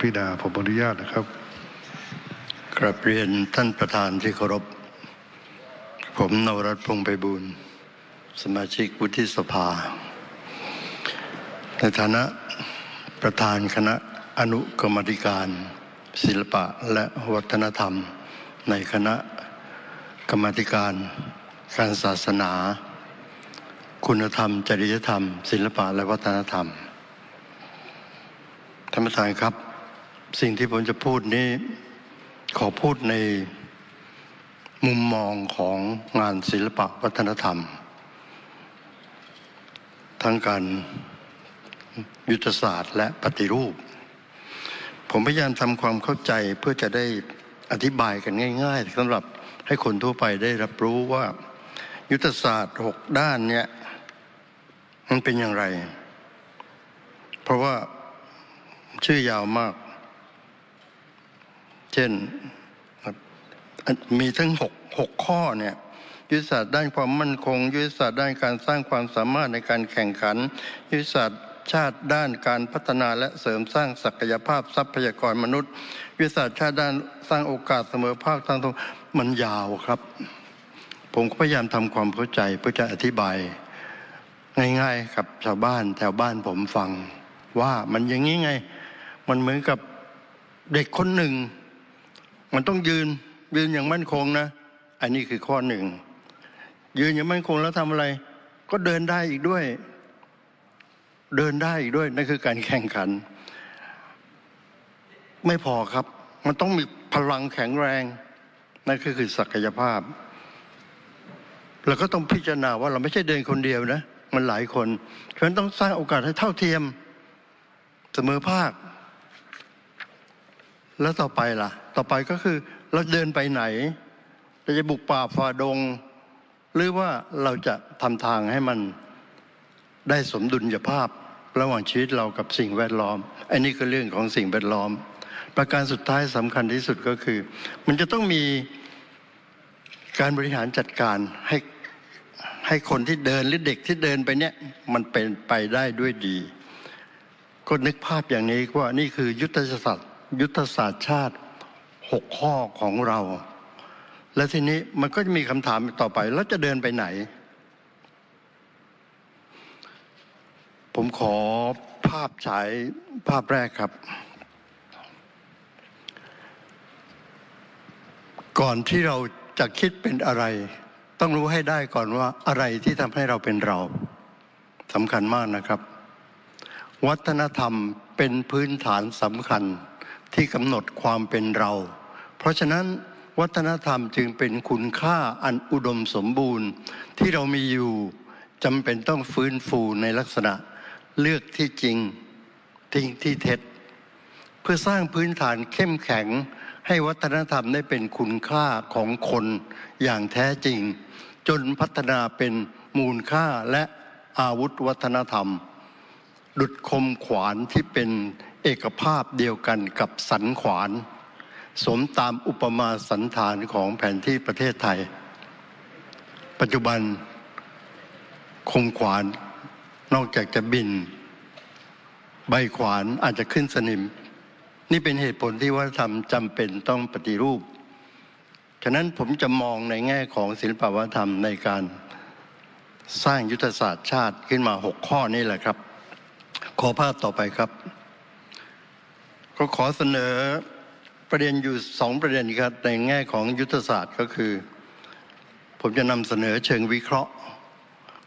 พินาผมอนุญาตนะครับกราบเรียนท่านประธานที่เคารพ ผมนวรัตนพงไพบูลสมาชิกวุฒิสภา ในฐานะประธานคณะอนุกรรมธิการ ศิลปะและวัฒนธรรม ในคณะกรรมธิการ การศาสนา คุณธรรม จริยธรรม ศิลปะและวัฒนธรรมท่านประธานครับ สิ่งที่ผมจะพูดนี้ ขอพูดในมุมมองของงานศิลปะวัฒนธรรม ทั้งการยุทธศาสตร์และปฏิรูป ผมพยายามทำความเข้าใจเพื่อจะได้อธิบายกันง่ายๆสำหรับให้คนทั่วไปได้รับรู้ว่า ยุทธศาสตร์หกด้านเนี่ยมันเป็นอย่างไร เพราะว่าชื่อยาวมาก เช่นมีทั้งหกข้อเนี่ยยุทธศาสตร์ด้านความมั่นคง ยุทธศาสตร์ด้านการสร้างความสามารถในการแข่งขัน ยุทธศาสตร์ชาติด้านการพัฒนาและเสริมสร้างศักยภาพทรัพยากรมนุษย์ยุทธศาสตร์ชาติด้านสร้างโอกาสเสมอภาคทางตรงมันยาวครับ ผมก็พยายามทำความเข้าใจเพื่อจะอธิบาย ง่ายๆกับชาวบ้านแถวบ้านผมฟัง ว่ามันอย่างนี้ไง มันเหมือนกับเด็กคนหนึ่ง มันต้องยืนยืนอย่างมั่นคงนะ อันนี้คือข้อหนึ่ง ยืนอย่างมั่นคงแล้วทำอะไร ก็เดินได้อีกด้วย เดินได้อีกด้วยนั่นคือการแข่งขัน ไม่พอครับ มันต้องมีพลังแข็งแรงนั่นก็คือศักยภาพเราก็ต้องพิจารณาว่าเราไม่ใช่เดินคนเดียวนะ มันหลายคนฉะนั้นต้องสร้างโอกาสให้เท่าเทียมเสมอภาค แล้วต่อไปล่ะต่อไปก็คือเราเดินไปไหน เราจะบุกป่าฝ่าดง หรือว่าเราจะทำทางให้มันได้สมดุลยภาพระหว่างชีวิตเรากับสิ่งแวดล้อม อันนี้คือเรื่องของสิ่งแวดล้อม ประการสุดท้ายสำคัญที่สุดก็คือ มันจะต้องมีการบริหารจัดการให้ให้คนที่เดินหรือเด็กที่เดินไปเนี่ยมันเป็นไปได้ด้วยดี ก็นึกภาพอย่างนี้ว่านี่คือยุทธศาสตร์ ยุทธศาสตร์ชาติ หกข้อของเรา และทีนี้มันก็จะมีคำถามต่อไป แล้วจะเดินไปไหน ผมขอภาพฉายภาพแรกครับ ก่อนที่เราจะคิดเป็นอะไร ต้องรู้ให้ได้ก่อนว่าอะไรที่ทำให้เราเป็นเราสำคัญมากนะครับ วัฒนธรรมเป็นพื้นฐานสำคัญที่กำหนดความเป็นเรา เพราะฉะนั้นวัฒนธรรมจึงเป็นคุณค่าอันอุดมสมบูรณ์ที่เรามีอยู่จำเป็นต้องฟื้นฟูในลักษณะเลือกที่จริงทิ้งที่เท็จ เพื่อสร้างพื้นฐานเข้มแข็งให้วัฒนธรรมได้เป็นคุณค่าของคนอย่างแท้จริง จนพัฒนาเป็นมูลค่าและอาวุธวัฒนธรรม ดุดคมขวานที่เป็นเอกภาพเดียวกันกับสันขวาน สมตามอุปมาสันฐานของแผนที่ประเทศไทย ปัจจุบันคมขวานนอกจากจะบิน ใบขวานอาจจะขึ้นสนิม นี่เป็นเหตุผลที่วัฒนธรรมจำเป็นต้องปฏิรูป ฉะนั้นผมจะมองในแง่ของศิลปวัฒนธรรมในการสร้างยุทธศาสตร์ชาติขึ้นมาหกข้อนี่แหละครับ ขอภาพต่อไปครับ ก็ขอเสนอ ประเด็นอยู่สองประเด็นครับในแง่ของยุทธศาสตร์ก็คือ ผมจะนำเสนอเชิงวิเคราะห์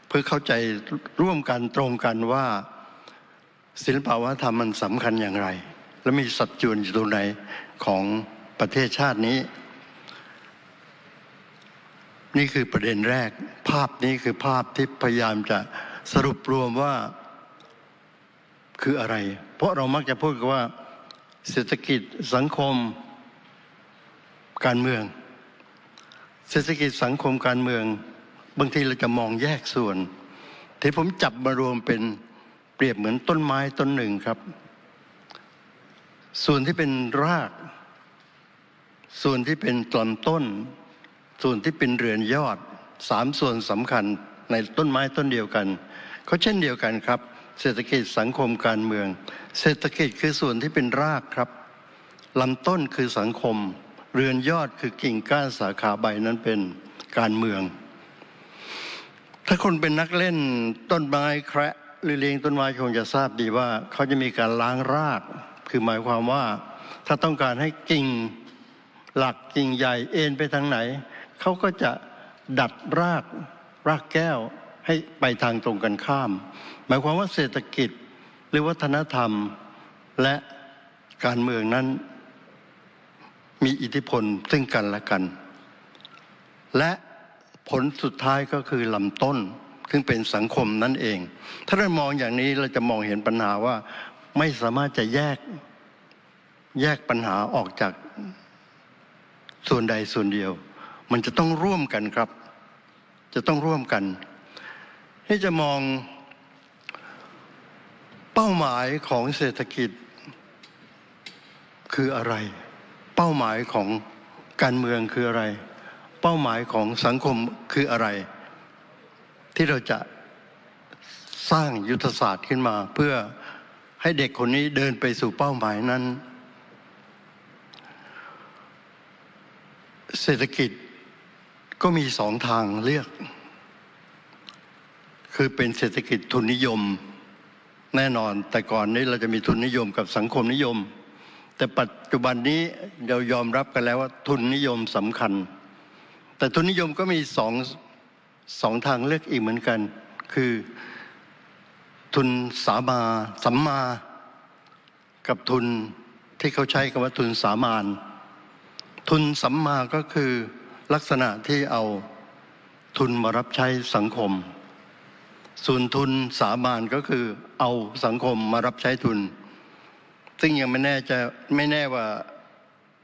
เพื่อเข้าใจร่วมกันตรงกันว่าศิลปวัฒนธรรมมันสำคัญอย่างไร และมีสัดส่วนอยู่ตรงไหนของประเทศชาตินี้ นี่คือประเด็นแรก ภาพนี้คือภาพที่พยายามจะสรุปรวมว่าคืออะไร เพราะเรามักจะพูดกันว่าเศรษฐกิจสังคม การเมือง เศรษฐกิจสังคมการเมือง บางทีเราจะมองแยกส่วน ที่ผมจับมารวมเป็นเปรียบเหมือนต้นไม้ต้นหนึ่งครับ ส่วนที่เป็นราก ส่วนที่เป็นลำต้น ส่วนที่เป็นเรือนยอดสามส่วนสำคัญในต้นไม้ต้นเดียวกันเขาเช่นเดียวกันครับ เศรษฐกิจสังคมการเมือง เศรษฐกิจคือส่วนที่เป็นรากครับลำต้นคือสังคม เรือนยอดคือกิ่งก้านสาขาใบนั้นเป็นการเมือง ถ้าคนเป็นนักเล่นต้นไม้แคระหรือเลี้ยงต้นไม้คงจะทราบดีว่าเขาจะมีการล้างราก คือหมายความว่า ถ้าต้องการให้กิ่งหลักกิ่งใหญ่เอ็นไปทางไหน เขาก็จะดัดรากรากแก้วให้ไปทางตรงกันข้าม หมายความว่าเศรษฐกิจหรือวัฒนธรรมและการเมืองนั้น มีอิทธิพลซึ่งกันและกัน และผลสุดท้ายก็คือลำต้น ซึ่งเป็นสังคมนั่นเอง ถ้าเรามองอย่างนี้เราจะมองเห็นปัญหาว่าไม่สามารถจะแยกแยกปัญหาออกจากส่วนใดส่วนเดียว มันจะต้องร่วมกันครับ จะต้องร่วมกันที่จะมองเป้าหมายของเศรษฐกิจคืออะไร เป้าหมายของการเมืองคืออะไร เป้าหมายของสังคมคืออะไร ที่เราจะสร้างยุทธศาสตร์ขึ้นมา เพื่อให้เด็กคนนี้เดินไปสู่เป้าหมายนั้น เศรษฐกิจก็มีสองทางเลือก คือเป็นเศรษฐกิจทุนนิยม แน่นอนแต่ก่อนนี้เราจะมีทุนนิยมกับสังคมนิยม แต่ปัจจุบันนี้เรายอมรับกันแล้วว่าทุนนิยมสำคัญ แต่ทุนนิยมก็มีสองสองทางเลือกอีกเหมือนกัน คือทุนสามาสัมมา กับทุนที่เขาใช้คำว่าทุนสามาน ทุนสัมมาก็คือลักษณะที่เอาทุนมารับใช้สังคม ส่วนทุนสามานก็คือเอาสังคมมารับใช้ทุน ซึ่งยังไม่แน่จะไม่แน่ว่า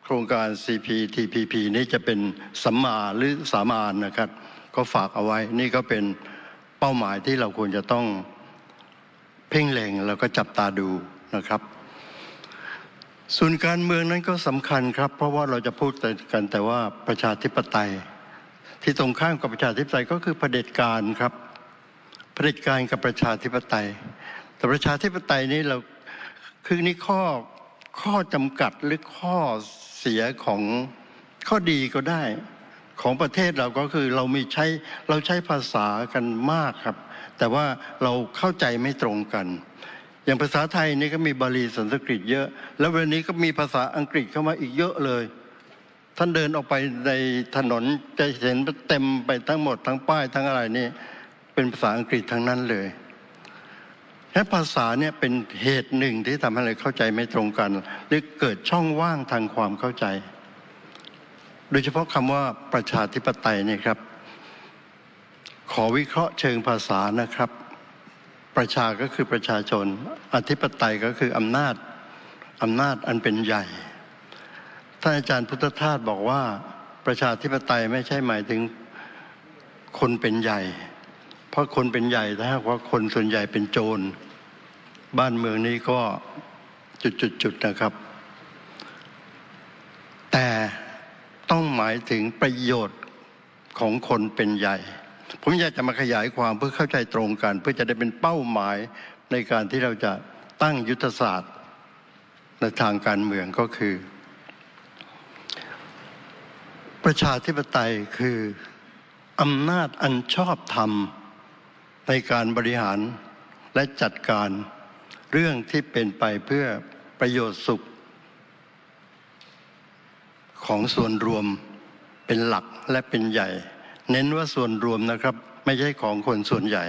โครงการ CPTPP นี้จะเป็นสัมมาหรือสามานนะครับ ก็ฝากเอาไว้นี่ก็เป็นเป้าหมายที่เราควรจะต้องเพ่งเล็งแล้วก็จับตาดูนะครับส่วนการเมืองนั้นก็สำคัญครับ เพราะว่าเราจะพูดกันแต่ว่าประชาธิปไตย ที่ตรงข้ามกับประชาธิปไตยก็คือเผด็จการครับเผด็จการกับประชาธิปไตย แต่ประชาธิปไตยนี้เรา คือนี่ข้อข้อจำกัดหรือข้อเสียของข้อดีก็ได้ ของประเทศเราก็คือเรามีใช้เราใช้ภาษากันมากครับ แต่ว่าเราเข้าใจไม่ตรงกัน อย่างภาษาไทยนี่ก็มีบาลีสันสกฤตเยอะ แล้ววันนี้ก็มีภาษาอังกฤษเข้ามาอีกเยอะเลย ท่านเดินออกไปในถนนจะเห็นเต็มไปทั้งหมดทั้งป้ายทั้งอะไรนี่เป็นภาษาอังกฤษทั้งนั้นเลย และภาษาเนี่ยเป็นเหตุหนึ่งที่ทำให้เราเข้าใจไม่ตรงกัน หรือเกิดช่องว่างทางความเข้าใจ โดยเฉพาะคำว่าประชาธิปไตยเนี่ยครับ ขอวิเคราะห์เชิงภาษานะครับ ประชาก็คือประชาชน อธิปไตยก็คืออำนาจอำนาจอันเป็นใหญ่ท่านอาจารย์พุทธทาสบอกว่า ประชาธิปไตยไม่ใช่หมายถึงคนเป็นใหญ่ เพราะคนเป็นใหญ่ถ้าหากว่าคนส่วนใหญ่เป็นโจร บ้านเมืองนี้ก็จุดๆๆนะครับ แต่ต้องหมายถึงประโยชน์ของคนเป็นใหญ่ ผมอยากจะมาขยายความเพื่อเข้าใจตรงกัน เพื่อจะได้เป็นเป้าหมายในการที่เราจะตั้งยุทธศาสตร์ ในทางการเมืองก็คือ ประชาธิปไตยคืออำนาจอันชอบธรรม ในการบริหารและจัดการเรื่องที่เป็นไปเพื่อประโยชน์สุข ของส่วนรวมเป็นหลักและเป็นใหญ่ เน้นว่าส่วนรวมนะครับ ไม่ใช่ของคนส่วนใหญ่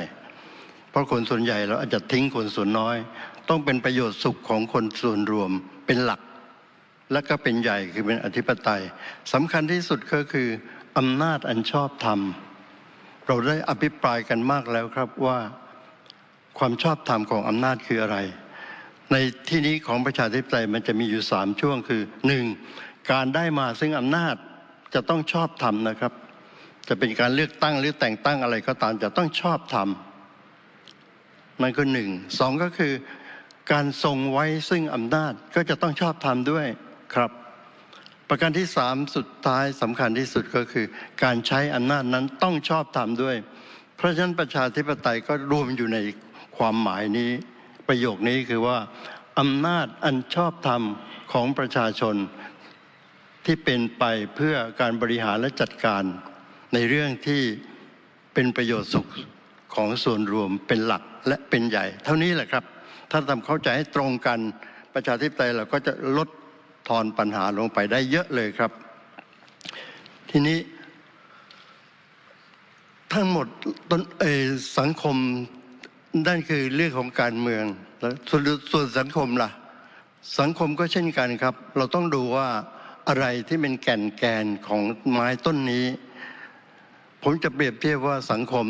เพราะคนส่วนใหญ่เราอาจจะทิ้งคนส่วนน้อย ต้องเป็นประโยชน์สุขของคนส่วนรวมเป็นหลัก และก็เป็นใหญ่คือเป็นอธิปไตยสำคัญที่สุดก็คืออำนาจอันชอบธรรม เราได้อภิปรายกันมากแล้วครับว่าความชอบธรรมของอำนาจคืออะไร ในที่นี้ของประชาธิปไตยมันจะมีอยู่สามช่วงคือหนึ่งการได้มาซึ่งอำนาจจะต้องชอบธรรมนะครับ จะเป็นการเลือกตั้งหรือแต่งตั้งอะไรก็ตามจะต้องชอบธรรมนั่นก็หนึ่งสองก็คือการทรงไว้ซึ่งอำนาจก็จะต้องชอบธรรมด้วยครับ ประการที่สามสุดท้ายสำคัญที่สุดก็คือ การใช้อำนาจนั้นต้องชอบธรรมด้วย เพราะฉะนั้นประชาธิปไตยก็รวมอยู่ในความหมายนี้ ประโยคนี้คือว่าอำนาจอันชอบธรรมของประชาชนที่เป็นไปเพื่อการบริหารและจัดการในเรื่องที่เป็นประโยชน์สุขของส่วนรวมเป็นหลักและเป็นใหญ่ เท่านี้แหละครับ ถ้าทำเข้าใจให้ตรงกันประชาธิปไตยเราก็จะลด ทอนปัญหาลงไปได้เยอะเลยครับ ทีนี้ ทั้งหมดต้นเอสังคมนั่นคือเรื่องของการเมืองแล้วส่วนส่วนสังคมล่ะ สังคมก็เช่นกันครับ เราต้องดูว่าอะไรที่เป็นแก่นแกนของไม้ต้นนี้ ผมจะเปรียบเทียบว่าสังคม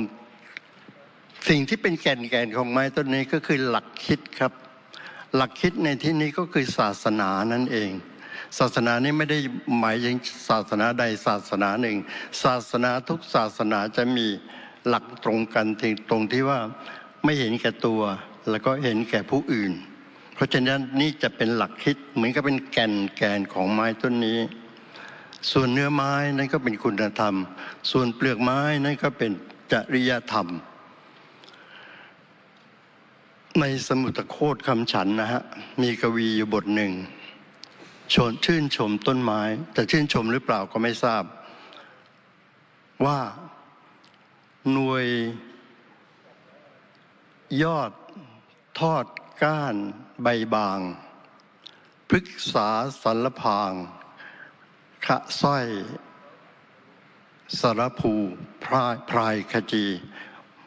สิ่งที่เป็นแก่นแกนของไม้ต้นนี้ก็คือหลักคิดครับ หลักคิดในที่นี้ก็คือศาสนานั่นเอง ศาสนานี้ไม่ได้หมายถึงศาสนาใดศาสนาหนึ่ง ศาสนาทุกศาสนาจะมีหลักตรงกันตรงที่ว่าไม่เห็นแก่ตัว แล้วก็เห็นแก่ผู้อื่น เพราะฉะนั้นนี่จะเป็นหลักคิดเหมือนกับเป็นแก่นแกนของไม้ต้นนี้ ส่วนเนื้อไม้นั่นก็เป็นคุณธรรม ส่วนเปลือกไม้นั่นก็เป็นจริยธรรม ในสมุทรโคตคำฉันนะฮะมีกวีอยู่บทหนึ่ง ชนชื่นชมต้นไม้ แต่ชื่นชมหรือเปล่าก็ไม่ทราบ ว่าหน่วยยอดทอดก้านใบบาง พฤกษาสัลพางขะสร้อยสารภูพรายพรายขจี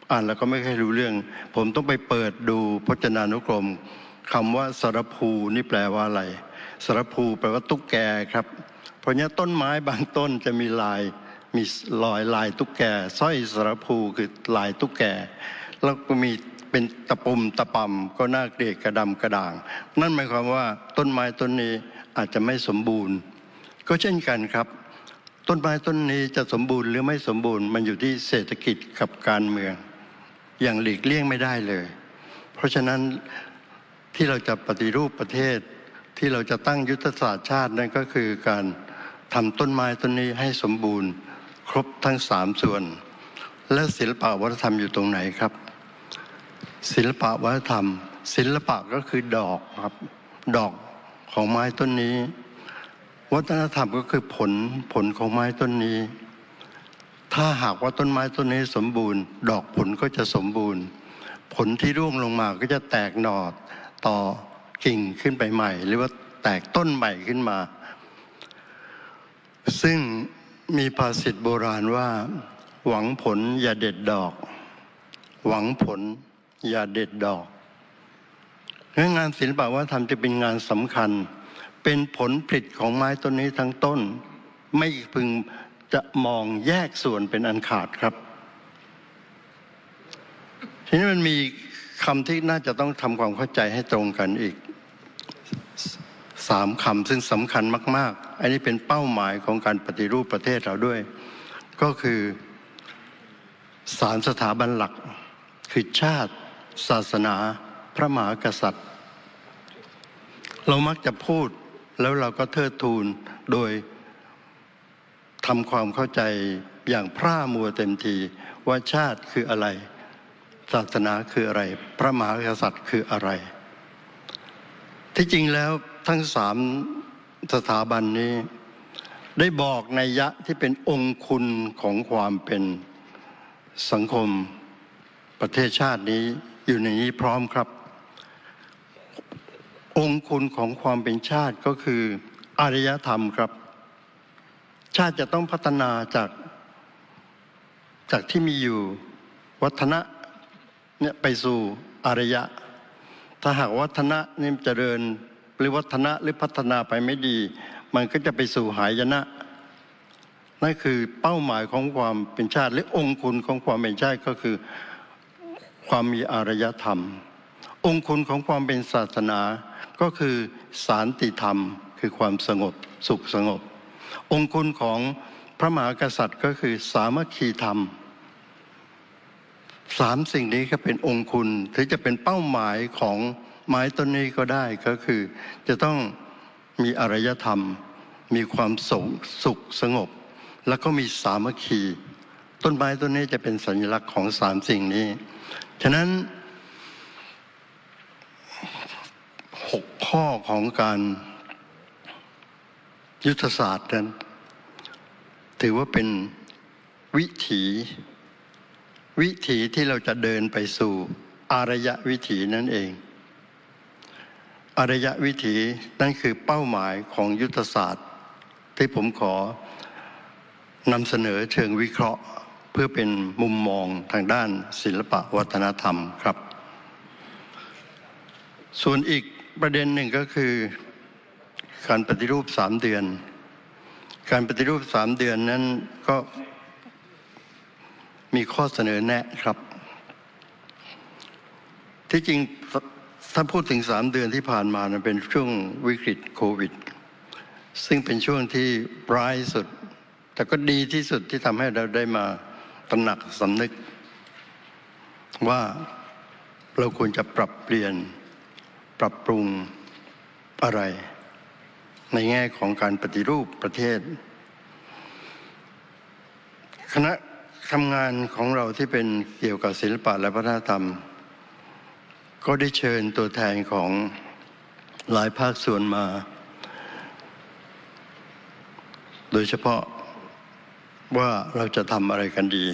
อ่านแล้วก็ไม่เคอยรู้เรื่อง ผมต้องไปเปิดดูพจนานุกรมคำว่าสารภูนี่แปลว่าอะไร สารภูแปลว่าตุ๊กแกครับ เพราะนี้ต้นไม้บางต้นจะมีลายมีรอยลายตุ๊กแกสร้อยสารภูคือลายตุ๊กแก แล้วก็มีเป็นตะปุ่มตะปำก็น่าเกลียดกระดำกระด่าง นั่นหมายความว่าต้นไม้ต้นนี้อาจจะไม่สมบูรณ์ ก็เช่นกันครับ ต้นไม้ต้นนี้จะสมบูรณ์หรือไม่สมบูรณ์มันอยู่ที่เศรษฐกิจกับการเมือง อย่างหลีกเลี่ยงไม่ได้เลย เพราะฉะนั้นที่เราจะปฏิรูปประเทศ ที่เราจะตั้งยุทธศาสตร์ชาตินั่นก็คือการทำต้นไม้ต้นนี้ให้สมบูรณ์ ครบทั้งสามส่วน และศิลปะวัฒนธรรมอยู่ตรงไหนครับ ศิลปะวัฒนธรรม ศิลปะก็คือดอกครับ ดอกของไม้ต้นนี้ วัฒนธรรมก็คือผลผลของไม้ต้นนี้ ถ้าหากว่าต้นไม้ต้นนี้สมบูรณ์ ดอกผลก็จะสมบูรณ์ ผลที่ร่วงลงมาก็จะแตกหนอดต่อ กิ่งขึ้นไปใหม่ หรือว่าแตกต้นใหม่ขึ้นมา ซึ่งมีภาษิตโบราณว่า หวังผลอย่าเด็ดดอก หวังผลอย่าเด็ดดอกงานศิลปะวัฒนธรรมจะเป็นงานสำคัญ เป็นผลผลิตของไม้ต้นนี้ทั้งต้น ไม่พึงจะมองแยกส่วนเป็นอันขาดครับ ทีนี้มันมีคำที่น่าจะต้องทำความเข้าใจให้ตรงกันอีก สามคำซึ่งสำคัญมาก ๆ อันนี้เป็นเป้าหมายของการปฏิรูปประเทศเราด้วย ก็คือสารสถาบันหลัก คือชาติ ศาสนา พระมหากษัตริย์ เรามักจะพูดแล้วเราก็เทิดทูนโดยทำความเข้าใจอย่างพร่ามัวเต็มทีว่าชาติคืออะไร ศาสนาคืออะไร พระมหากษัตริย์คืออะไร ที่จริงแล้ว ทั้งสามสถาบันนี้ ได้บอกในยะที่เป็นองคุณของความเป็นสังคมประเทศชาตินี้อยู่ในนี้พร้อมครับ องคุณของความเป็นชาติก็คืออารยธรรมครับ ชาติจะต้องพัฒนาจากจากที่มีอยู่วัฒนะเนี่ยไปสู่อารยะ ถ้าหากวัฒนะนี่เจริญ หรือวัฒนะหรือพัฒนาไปไม่ดี มันก็จะไปสู่หายนะนั่นคือเป้าหมายของความเป็นชาติหรือองคุณของความเป็นชาติก็คือ ความมีอารยธรรม องคุณของความเป็นศาสนาก็คือสารติธรรม คือความสงบสุขสงบ องคุณของพระมหากษัตริย์ก็คือสามัคคีธรรมสามสิ่งนี้ก็เป็นองคุณถึงจะเป็นเป้าหมายของ ไม้ต้นนี้ก็ได้ก็คือ จะต้องมีอารยธรรม มีความสุขสุขสงบ แล้วก็มีสามัคคี ต้นไม้ต้นนี้จะเป็นสัญลักษณ์ของสามสิ่งนี้ ฉะนั้นหกข้อของการยุทธศาสตร์นั้น ถือว่าเป็นวิถีวิถีที่เราจะเดินไปสู่อารยะวิถีนั่นเอง อารยะวิถีนั่นคือเป้าหมายของยุทธศาสตร์ ที่ผมขอนำเสนอเชิงวิเคราะห์ เพื่อเป็นมุมมองทางด้านศิลปะวัฒนธรรมครับ ส่วนอีกประเด็นหนึ่งก็คือ การปฏิรูปสามเดือน การปฏิรูปสามเดือนนั้นก็มีข้อเสนอแนะครับ ที่จริง ถ้าพูดถึงสามเดือนที่ผ่านมานะเป็นช่วงวิกฤตโควิด ซึ่งเป็นช่วงที่ร้ายสุด แต่ก็ดีที่สุดที่ทำให้เราได้มาตระหนักสำนึก ว่าเราควรจะปรับเปลี่ยนปรับปรุงอะไร ในแง่ของการปฏิรูปประเทศ คณะทำงานของเราที่เป็นเกี่ยวกับศิลปะและวัฒนธรรม ก็ได้เชิญตัวแทนของหลายภาคส่วนมา โดยเฉพาะว่าเราจะทำอะไรกันดี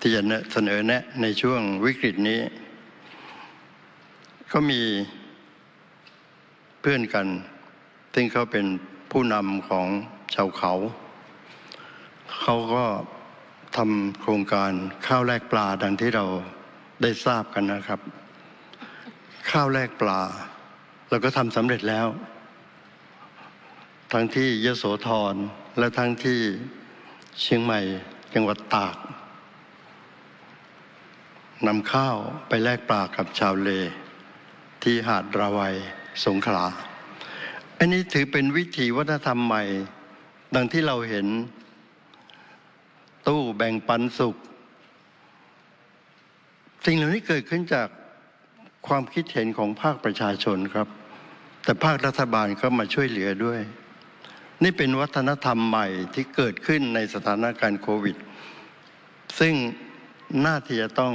ที่จะเสนอแนะในช่วงวิกฤตนี้ ก็มีเพื่อนกัน ซึ่งเขาเป็นผู้นำของชาวเขา เขาก็ทำโครงการข้าวแลกปลาดังที่เราได้ทราบกันนะครับ ข้าวแลกปลา เราก็ทำสำเร็จแล้ว ทั้งที่ยโสธรและทั้งที่เชียงใหม่จังหวัดตากนำข้าวไปแลกปลากับชาวเล ที่หาดราวัยสงขลา อันนี้ถือเป็นวิถีวัฒนธรรมใหม่ ดังที่เราเห็น ตู้แบ่งปันสุข สิ่งเหล่านี้เกิดขึ้นจาก ความคิดเห็นของภาคประชาชนครับ แต่ภาครัฐบาลก็มาช่วยเหลือด้วย นี่เป็นวัฒนธรรมใหม่ที่เกิดขึ้นในสถานการณ์โควิด ซึ่งน่าที่จะต้อง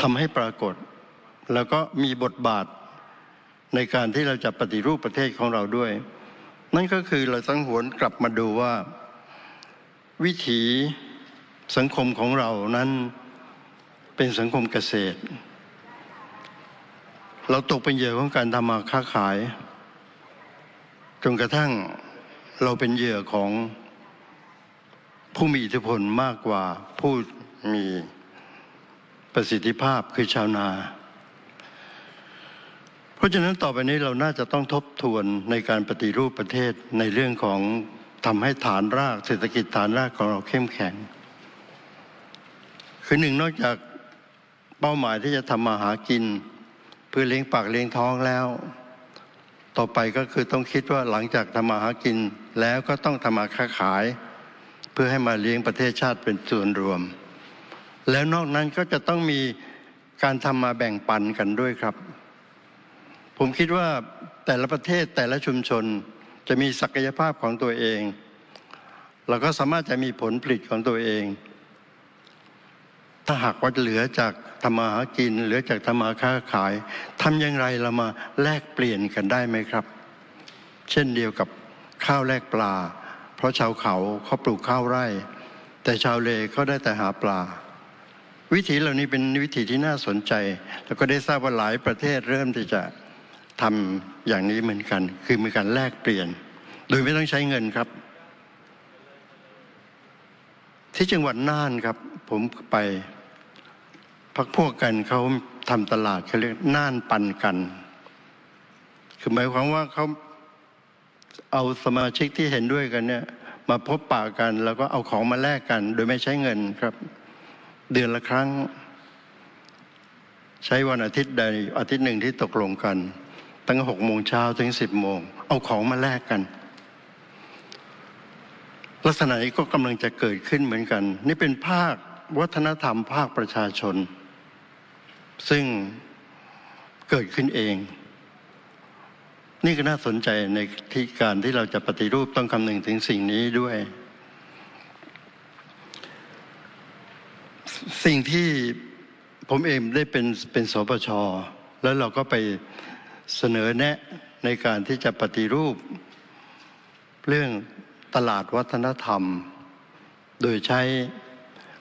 ทำให้ปรากฏ แล้วก็มีบทบาทในการที่เราจะปฏิรูปประเทศของเราด้วย นั่นก็คือเราต้องหวนกลับมาดูว่า วิถีสังคมของเรานั้น เป็นสังคมเกษตร เราตกเป็นเหยื่อของการทำมาค้าขาย จนกระทั่งเราเป็นเหยื่อของผู้มีอิทธิพลมากกว่าผู้มีประสิทธิภาพคือชาวนา เพราะฉะนั้นต่อไปนี้เราน่าจะต้องทบทวนในการปฏิรูปประเทศในเรื่องของทำให้ฐานรากเศรษฐกิจฐานรากของเราเข้มแข็ง คือหนึ่งนอกจาก เป้าหมายที่จะทำมาหากิน เพื่อเลี้ยงปากเลี้ยงท้องแล้ว ต่อไปก็คือต้องคิดว่าหลังจากทำมาหากินแล้วก็ต้องทำมาค้าขาย เพื่อให้มาเลี้ยงประเทศชาติเป็นส่วนรวม แล้วนอกนั้นก็จะต้องมีการทำมาแบ่งปันกันด้วยครับ ผมคิดว่าแต่ละประเทศแต่ละชุมชนจะมีศักยภาพของตัวเอง เราก็สามารถจะมีผลผลิตของตัวเอง ถ้าหากว่าเหลือจากทำมาหากิน เหลือจากทำมาค้าขายทำอย่างไรเรามาแลกเปลี่ยนกันได้ไหมครับ เช่นเดียวกับข้าวแลกปลา เพราะชาวเขาเขาปลูกข้าวไร่ แต่ชาวเลเขาได้แต่หาปลา วิธีเหล่านี้เป็นวิธีที่น่าสนใจ แล้วก็ได้ทราบว่าหลายประเทศเริ่มที่จะทำอย่างนี้เหมือนกัน คือมีการแลกเปลี่ยน โดยไม่ต้องใช้เงินครับ ที่จังหวัดน่านครับ ผมไป พักพวกกันเขาทำตลาดเขาเรียกน่านปันกัน คือหมายความว่าเขาเอาสมาชิกที่เห็นด้วยกันเนี่ย มาพบปะกัน แล้วก็เอาของมาแลกกัน โดยไม่ใช้เงินครับ เดือนละครั้ง ใช้วันอาทิตย์ใดอาทิตย์หนึ่งที่ตกลงกัน ตั้งหกโมงเช้าถึงสิบโมง เอาของมาแลกกัน ลักษณะนี้ก็กำลังจะเกิดขึ้นเหมือนกัน นี่เป็นภาควัฒนธรรมภาคประชาชน ซึ่งเกิดขึ้นเอง นี่ก็น่าสนใจในที่การที่เราจะปฏิรูปต้องคำนึงถึงสิ่งนี้ด้วย สิ่งที่ผมเองได้เป็นเป็นสปช แล้วเราก็ไปเสนอแนะในการที่จะปฏิรูป เรื่องตลาดวัฒนธรรม โดยใช้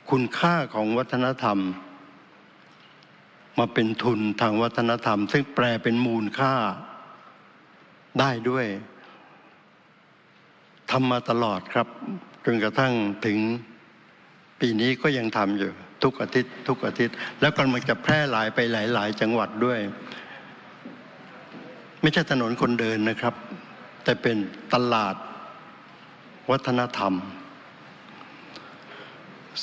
คุณค่าของวัฒนธรรม มาเป็นทุนทางวัฒนธรรม ซึ่งแปลเป็นมูลค่าได้ด้วยทำมาตลอดครับจนกระทั่งถึงปีนี้ก็ยังทำอยู่ ทุกอาทิตย์ ทุกอาทิตย์ แล้วกำลังจะแพร่หลายไปหลาย ๆ จังหวัดด้วย ไม่ใช่ถนนคนเดินนะครับ แต่เป็นตลาดวัฒนธรรม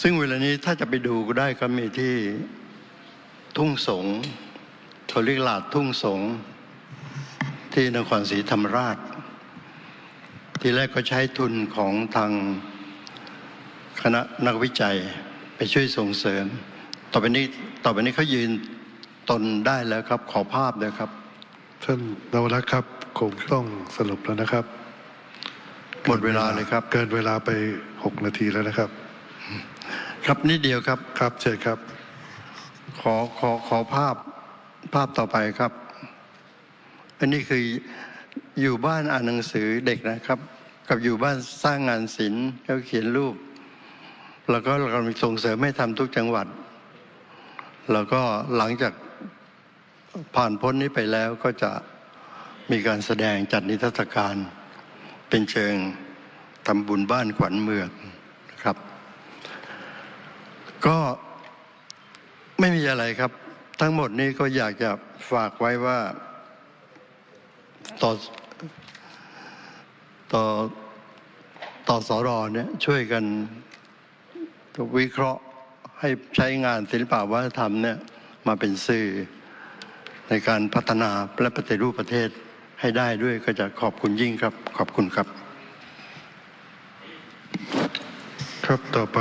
ซึ่งเวลานี้ถ้าจะไปดูก็ได้ก็มีที่ ทุ่งสงเขาเรียกลาดทุ่งสงที่นครศรีธรรมราช ทีแรกก็ใช้ทุนของทางคณะนักวิจัยไปช่วยส่งเสริม ต่อไปนี้ต่อไปนี้เขายืนตนได้แล้วครับ ขอภาพเลยครับท่านนวรักษ์ครับคงต้องสรุปแล้วนะครับ หมดเวลาเลยครับ เกินเวลาไปหกนาทีแล้วนะครับ ครับนิดเดียวครับครับเชิญครับ ขอขอขอภาพภาพต่อไปครับ อันนี้คืออยู่บ้านอ่านหนังสือเด็กนะครับ กับอยู่บ้านสร้างงานศิลป์เขาเขียนรูป แล้วก็เรากำลังส่งเสริมให้ทำทุกจังหวัด แล้วก็หลังจากผ่านพ้นนี้ไปแล้วก็จะมีการแสดงจัดนิทรรศการ เป็นเชิงทำบุญบ้านขวัญเมืองนะครับ ก็ ไม่มีอะไรครับ ทั้งหมดนี้ก็อยากจะฝากไว้ว่าต่อต่อต่อสอรอเนี่ยช่วยกันวิเคราะห์ให้ใช้งานศิลปวัฒนธรรมเนี่ยมาเป็นสื่อในการพัฒนาและปฏิรูปประเทศให้ได้ด้วยก็จะขอบคุณยิ่งครับ ขอบคุณครับ ครับต่อไป